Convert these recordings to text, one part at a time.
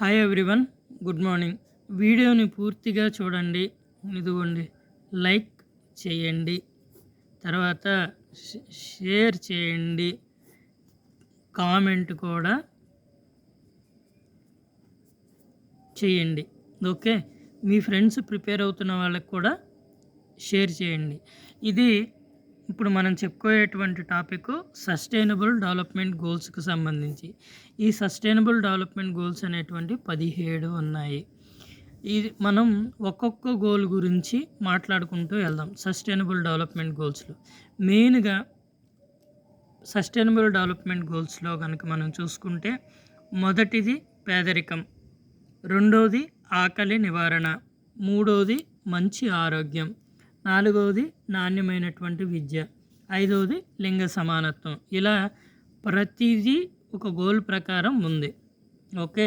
Hi everyone good morning వీడియోని పూర్తిగా చూడండి ఇదిగోండి లైక్ చేయండి తర్వాత షేర్ చేయండి కామెంట్ కూడా చేయండి ఓకే మీ ఫ్రెండ్స్ ప్రిపేర్ అవుతున్న వాళ్ళకి కూడా షేర్ చేయండి. ఇది ఇప్పుడు మనం చెప్పుకోయేటువంటి టాపిక్ సస్టైనబుల్ డెవలప్మెంట్ గోల్స్కి సంబంధించి. ఈ సస్టైనబుల్ డెవలప్మెంట్ గోల్స్ అనేటువంటి పదిహేడు ఉన్నాయి. ఇది మనం ఒక్కొక్క గోల్ గురించి మాట్లాడుకుంటూ వెళ్దాం. సస్టైనబుల్ డెవలప్మెంట్ గోల్స్లో. మెయిన్గా సస్టైనబుల్ డెవలప్మెంట్ గోల్స్లో కనుక మనం చూసుకుంటే మొదటిది పేదరికం. రెండవది ఆకలి నివారణ. మూడవది మంచి ఆరోగ్యం. నాలుగవది నాణ్యమైనటువంటి విద్య. ఐదవది లింగ సమానత్వం. ఇలా ప్రతిదీ ఒక గోల్ ప్రకారం ఉంది. ఓకే?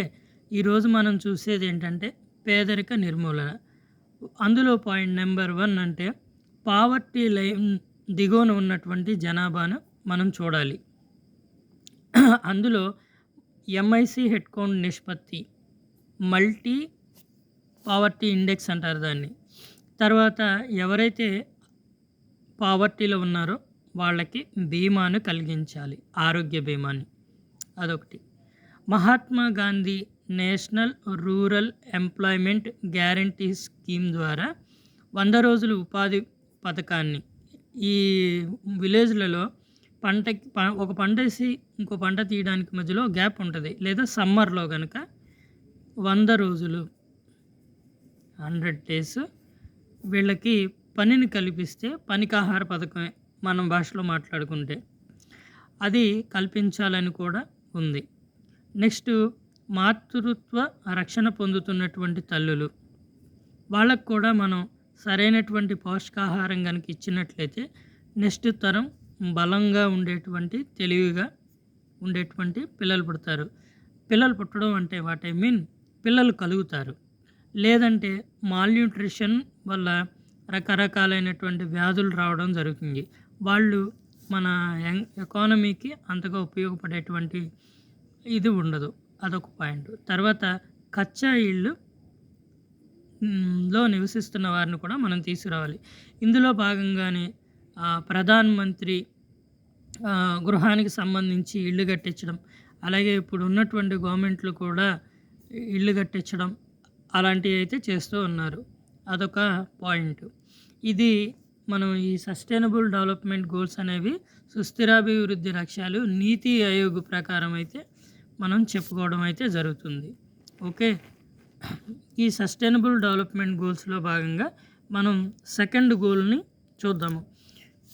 ఈరోజు మనం చూసేది ఏంటంటే పేదరిక నిర్మూలన. అందులో పాయింట్ నెంబర్ వన్ అంటే పావర్టీ లైన్ దిగువన ఉన్నటువంటి జనాభాను మనం చూడాలి. అందులో ఎంఐసి హెడ్ కౌంట్ నిష్పత్తి. మల్టీ పావర్టీ ఇండెక్స్ అంటారు దాన్ని. తర్వాత ఎవరైతే పావర్టీలో ఉన్నారో వాళ్ళకి బీమాను కలిగించాలి ఆరోగ్య బీమాని. అదొకటి. Mahatma Gandhi national rural employment guarantee scheme ద్వారా వంద రోజులు ఉపాధి పథకాన్ని ఈ విలేజ్లలో పంటకి ఒక పంట వేసి ఇంకో పంట తీయడానికి మధ్యలో గ్యాప్ ఉంటుంది. లేదా సమ్మర్లో కనుక వంద రోజులు హండ్రెడ్ డేస్ వీళ్ళకి పనిని కల్పిస్తే పనికాహార పథకమే మనం భాషలో మాట్లాడుకుంటే. అది కల్పించాలని కూడా ఉంది. నెక్స్ట్ మాతృత్వ రక్షణ పొందుతున్నటువంటి తల్లులు. వాళ్ళకు కూడా మనం సరైనటువంటి పోషకాహారం కనుక ఇచ్చినట్లయితే నెక్స్ట్ తరం బలంగా ఉండేటువంటి తెలివిగా ఉండేటువంటి పిల్లలు పుడతారు. పిల్లలు పుట్టడం అంటే వాట్ ఐ మీన్ పిల్లలు కలుగుతారు. లేదంటే మాల్న్యూట్రిషన్ వల్ల రకరకాలైనటువంటి వ్యాధులు రావడం జరుగుతుంది. వాళ్ళు మన యంగ్ ఎకానమీకి అంతగా ఉపయోగపడేటువంటి ఇది ఉండదు. అదొక పాయింట్. తర్వాత కచ్చా ఇళ్ళు లో నివసిస్తున్న వారిని కూడా మనం తీసుకురావాలి. ఇందులో భాగంగానే ప్రధాన మంత్రి గృహానికి సంబంధించి ఇల్లు కట్టించడం అలాగే ఇప్పుడు ఉన్నటువంటి గవర్నమెంట్లు కూడా ఇల్లు కట్టించడం అలాంటివి అయితే చేస్తూ ఉన్నారు. అదొక పాయింట్. ఇది మనం ఈ సస్టైనబుల్ డెవలప్మెంట్ గోల్స్ అనేవి సుస్థిరాభివృద్ధి లక్ష్యాలు నీతి ఆయోగ్ ప్రకారం అయితే మనం చెప్పుకోవడం అయితే జరుగుతుంది. ఓకే? ఈ సస్టైనబుల్ డెవలప్మెంట్ గోల్స్లో భాగంగా మనం సెకండ్ గోల్ని చూద్దాము.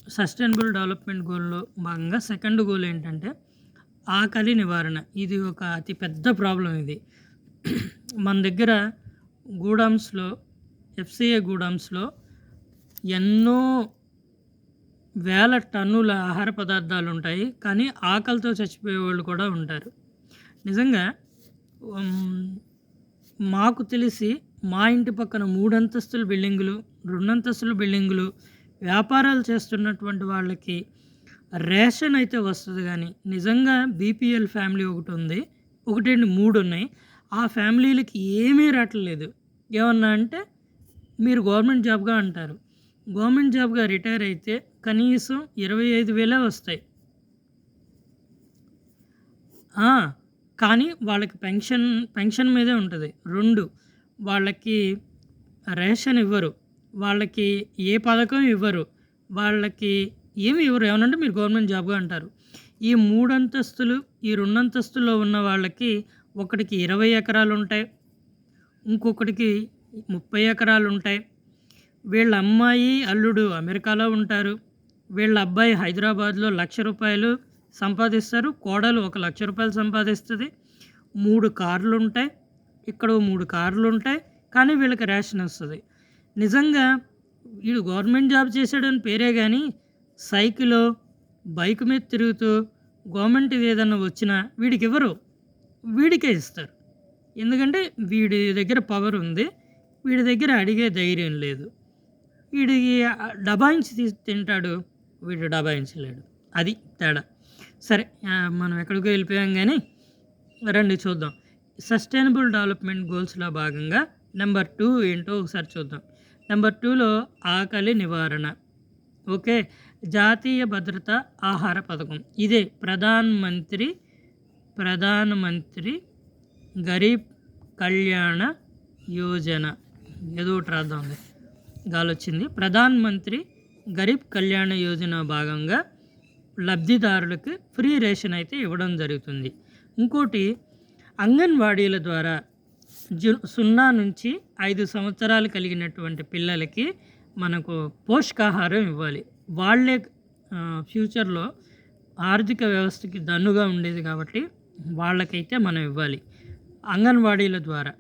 సస్టైనబుల్ డెవలప్మెంట్ గోల్లో భాగంగా సెకండ్ గోల్ ఏంటంటే ఆకలి నివారణ. ఇది ఒక అతిపెద్ద ప్రాబ్లం ఇది. మన దగ్గర గూడామ్స్లో ఎఫ్సిఏ గూడామ్స్లో ఎన్నో వేల టన్నుల ఆహార పదార్థాలు ఉంటాయి కానీ ఆకలితో చచ్చిపోయే వాళ్ళు కూడా ఉంటారు. నిజంగా మాకు తెలిసి మా ఇంటి పక్కన మూడంతస్తుల బిల్డింగులు రెండంతస్తుల బిల్డింగులు వ్యాపారాలు చేస్తున్నటువంటి వాళ్ళకి రేషన్ అయితే వస్తుంది కానీ నిజంగా బీపీఎల్ ఫ్యామిలీ ఒకటి ఉంది. ఒకటి మూడు ఉన్నాయి. ఆ ఫ్యామిలీలకి ఏమీ రావట్లేదు. ఏమన్నా అంటే మీరు గవర్నమెంట్ జాబ్గా అంటారు. గవర్నమెంట్ జాబ్గా రిటైర్ అయితే కనీసం ఇరవై ఐదు వేలే వస్తాయి. కానీ వాళ్ళకి పెన్షన్ పెన్షన్ మీదే ఉంటుంది. రెండు వాళ్ళకి రేషన్ ఇవ్వరు. వాళ్ళకి ఏ పథకం ఇవ్వరు. వాళ్ళకి ఏమి ఇవ్వరు. ఏమనంటే మీరు గవర్నమెంట్ జాబ్గా అంటారు. ఈ మూడంతస్తులు ఈ రెండంతస్తుల్లో ఉన్న వాళ్ళకి ఒకటికి ఇరవై ఎకరాలు ఉంటాయి. ఇంకొకటికి ముప్పై ఎకరాలు ఉంటాయి. వీళ్ళ అమ్మాయి అల్లుడు అమెరికాలో ఉంటారు. వీళ్ళ అబ్బాయి హైదరాబాద్లో లక్ష రూపాయలు సంపాదిస్తారు. కోడలు ఒక లక్ష రూపాయలు సంపాదిస్తుంది. మూడు కార్లు ఉంటాయి. ఇక్కడ మూడు కార్లు ఉంటాయి. కానీ వీళ్ళకి రేషన్ వస్తుంది. నిజంగా వీడు గవర్నమెంట్ జాబ్ చేశాడని పేరే కానీ సైకిలో బైక్ మీద తిరుగుతూ గవర్నమెంట్ ఏదన్నా వచ్చినా వీడికి ఇవ్వరు వీడికే ఇస్తారు. ఎందుకంటే వీడి దగ్గర పవర్ ఉంది. వీడి దగ్గర అడిగే ధైర్యం లేదు. వీడికి డబాయించి తీసి తింటాడు. వీడు డబాయించలేడు అది తేడా. సరే మనం ఎక్కడికో వెళ్ళిపోయాం కానీ రండి చూద్దాం. సస్టైనబుల్ డెవలప్మెంట్ గోల్స్లో భాగంగా నెంబర్ టూ ఏంటో ఒకసారి చూద్దాం. నెంబర్ టూలో ఆకలి నివారణ. ఓకే? జాతీయ భద్రత ఆహార పథకం. ఇదే ప్రధాన మంత్రి ప్రధాన మంత్రి గరీబ్ కళ్యాణ యోజన. ఏదో ఒకటి రాద్దాం గాలి వచ్చింది ప్రధాన్ మంత్రి గరీబ్ కళ్యాణ యోజన భాగంగా లబ్ధిదారులకు ఫ్రీ రేషన్ అయితే ఇవ్వడం జరుగుతుంది. ఇంకోటి అంగన్వాడీల ద్వారా జు సున్నా నుంచి ఐదు సంవత్సరాలు కలిగినటువంటి పిల్లలకి మనకు పోషకాహారం ఇవ్వాలి. వాళ్ళే ఫ్యూచర్లో ఆర్థిక వ్యవస్థకి దన్నుగా ఉండేది కాబట్టి వాళ్ళకైతే మనం ఇవ్వాలి. అంగన్వాడీల ద్వారా.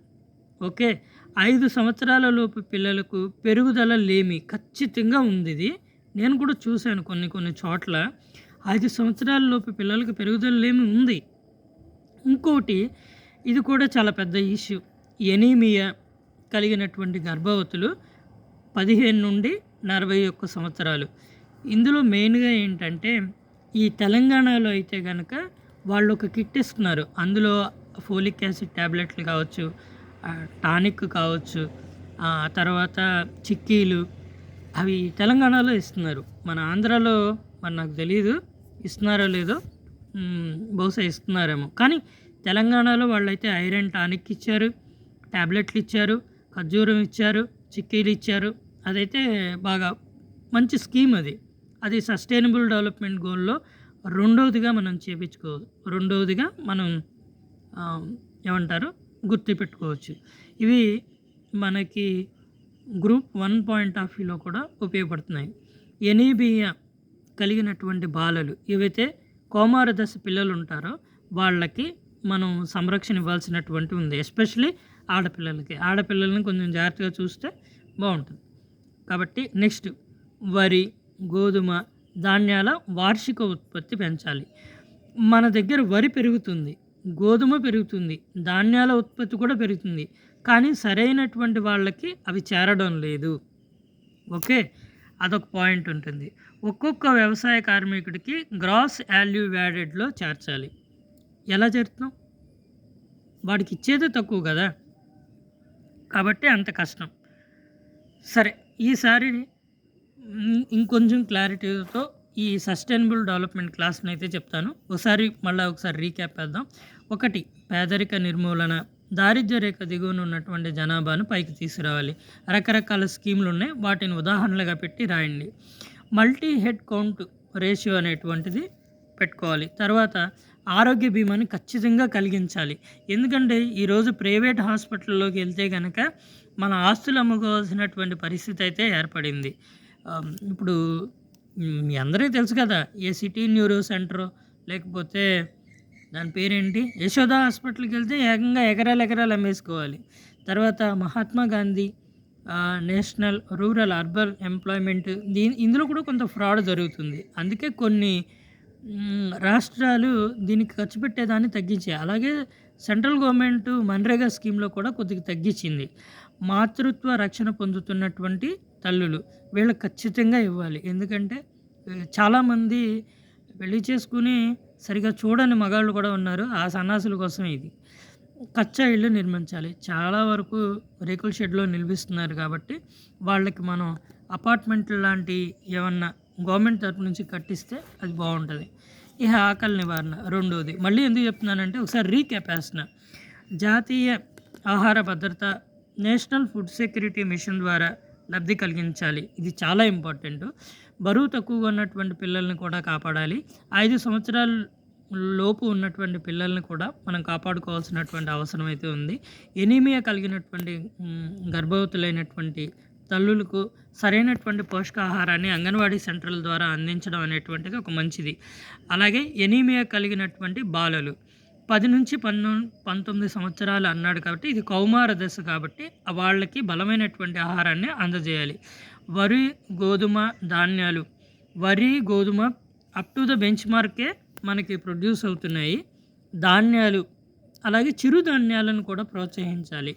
ఓకే? ఐదు సంవత్సరాల లోపు పిల్లలకు పెరుగుదల లేమి ఖచ్చితంగా ఉంది ఇది నేను కూడా చూశాను కొన్ని కొన్ని చోట్ల. ఐదు సంవత్సరాల లోపు పిల్లలకు పెరుగుదల లేమి ఉంది. ఇంకోటి ఇది కూడా చాలా పెద్ద ఇష్యూ. ఎనీమియా కలిగినటువంటి గర్భవతులు పదిహేను నుండి నలభై ఒక్క సంవత్సరాలు. ఇందులో మెయిన్గా ఏంటంటే ఈ తెలంగాణలో అయితే కనుక వాళ్ళు ఒక కిట్ ఇస్తున్నారు. అందులో ఫోలిక్ యాసిడ్ ట్యాబ్లెట్లు కావచ్చు టానిక్ కావచ్చు తర్వాత చిక్కీలు అవి తెలంగాణలో ఇస్తున్నారు. మన ఆంధ్రాలో మరి నాకు తెలియదు ఇస్తున్నారో లేదో బహుశా ఇస్తున్నారేమో. కానీ తెలంగాణలో వాళ్ళైతే ఐరన్ టానిక్ ఇచ్చారు ట్యాబ్లెట్లు ఇచ్చారు ఖర్జూరం ఇచ్చారు చిక్కీలు ఇచ్చారు. అదైతే బాగా మంచి స్కీమ్ అది. అది సస్టైనబుల్ డెవలప్మెంట్ గోల్లో రెండవదిగా మనం చేపించుకో రెండవదిగా మనం ఏమంటారు? గుర్తుపెట్టుకోవచ్చు. ఇవి మనకి గ్రూప్ వన్ పాయింట్ ఆఫ్ వ్యూలో కూడా ఉపయోగపడుతున్నాయి. ఎనీబియా కలిగినటువంటి బాలలు ఏవైతే కోమార దశ పిల్లలు ఉంటారో వాళ్ళకి మనం సంరక్షణ ఇవ్వాల్సినటువంటి ఉంది. ఎస్పెషలీ ఆడపిల్లలకి. ఆడపిల్లల్ని కొంచెం జాగ్రత్తగా చూస్తే బాగుంటుంది. కాబట్టి నెక్స్ట్ వరి గోధుమ ధాన్యాల వార్షిక ఉత్పత్తి పెంచాలి. మన దగ్గర వరి పెరుగుతుంది. గోధుమ పెరుగుతుంది ధాన్యాల ఉత్పత్తి కూడా పెరుగుతుంది. కానీ సరైనటువంటి వాళ్ళకి అవి చేరడం లేదు. ఓకే? అదొక పాయింట్ ఉంటుంది. ఒక్కొక్క వ్యవసాయ కార్మికుడికి గ్రాస్ వాల్యూ వ్యాడెడ్లో చేర్చాలి. ఎలా చేరుతున్నాం వాడికి ఇచ్చేదే తక్కువ కదా? కాబట్టి అంత కష్టం. సరే ఈసారి ఇంకొంచెం క్లారిటీతో ఈ సస్టైనబుల్ డెవలప్మెంట్ క్లాస్ని అయితే చెప్తాను. ఒకసారి మళ్ళీ ఒకసారి రీక్యాప్ వేద్దాం ఒకటి పేదరిక నిర్మూలన. దారిద్ర్య రేఖ దిగువన ఉన్నటువంటి జనాభాను పైకి తీసుకురావాలి. రకరకాల స్కీములు ఉన్నాయి. వాటిని ఉదాహరణలుగా పెట్టి రాయండి. మల్టీ హెడ్ కౌంట్ రేషియో అనేటువంటిది పెట్టుకోవాలి. తర్వాత ఆరోగ్య బీమాని ఖచ్చితంగా కలిగించాలి. ఎందుకంటే ఈరోజు ప్రైవేట్ హాస్పిటల్లోకి వెళ్తే కనుక మన ఆస్తులు అమ్ముకోవాల్సినటువంటి పరిస్థితి అయితే ఏర్పడింది. ఇప్పుడు మీ అందరికీ తెలుసు కదా ఏ సిటీ న్యూరో సెంటర్ లేకపోతే దాని పేరేంటి? యశోద హాస్పిటల్కి వెళ్తే ఏకంగా ఎకరాలు ఎకరాలు అమ్మేసుకోవాలి. తర్వాత Mahatma Gandhi national rural urban employment దీని ఇందులో కూడా కొంత ఫ్రాడ్ జరుగుతుంది. అందుకే కొన్ని రాష్ట్రాలు దీనికి ఖర్చు పెట్టేదాన్ని తగ్గించాయి. అలాగే సెంట్రల్ గవర్నమెంట్ మన్రేగా స్కీమ్లో కూడా కొద్దిగా తగ్గించింది. మాతృత్వ రక్షణ పొందుతున్నటువంటి తల్లులు వీళ్ళకి ఖచ్చితంగా ఇవ్వాలి. ఎందుకంటే చాలామంది పెళ్ళి చేసుకుని సరిగా చూడని మగాళ్ళు కూడా ఉన్నారు. ఆ సన్నాసుల కోసం ఇది. కచ్చా ఇల్లు నిర్మించాలి. చాలా వరకు రేకుల షెడ్లో నిలిపిస్తున్నారు కాబట్టి వాళ్ళకి మనం అపార్ట్మెంట్ లాంటి ఏమన్నా గవర్నమెంట్ తరపు నుంచి కట్టిస్తే అది బాగుంటుంది. ఇక ఆకలి నివారణ రెండోది. మళ్ళీ ఎందుకు చెప్తున్నానంటే ఒకసారి రీక్యాప్ వేస్తున్నా జాతీయ ఆహార భద్రత నేషనల్ ఫుడ్ సెక్యూరిటీ మిషన్ ద్వారా లబ్ధి కలిగించాలి. ఇది చాలా ఇంపార్టెంట్. బరువు తక్కువగా ఉన్నటువంటి పిల్లల్ని కూడా కాపాడాలి. ఐదు సంవత్సరాల లోపు ఉన్నటువంటి పిల్లల్ని కూడా మనం కాపాడుకోవాల్సినటువంటి అవసరం అయితే ఉంది. ఎనీమియా కలిగినటువంటి గర్భవతులైనటువంటి తల్లులకు సరైనటువంటి పోషకాహారాన్ని అంగన్వాడీ సెంటర్ల ద్వారా అందించడం అనేటువంటిది ఒక మంచిది. అలాగే ఎనీమియా కలిగినటువంటి బాలలు పది నుంచి పన్ను పంతొమ్మిది సంవత్సరాలు అన్నాడు కాబట్టి ఇది కౌమార దశ కాబట్టి వాళ్ళకి బలమైనటువంటి ఆహారాన్ని అందజేయాలి. వరి గోధుమ ధాన్యాలు. వరి గోధుమ అప్ టు ద బెంచ్ మార్కే మనకి ప్రొడ్యూస్ అవుతున్నాయి. ధాన్యాలు అలాగే చిరుధాన్యాలను కూడా ప్రోత్సహించాలి.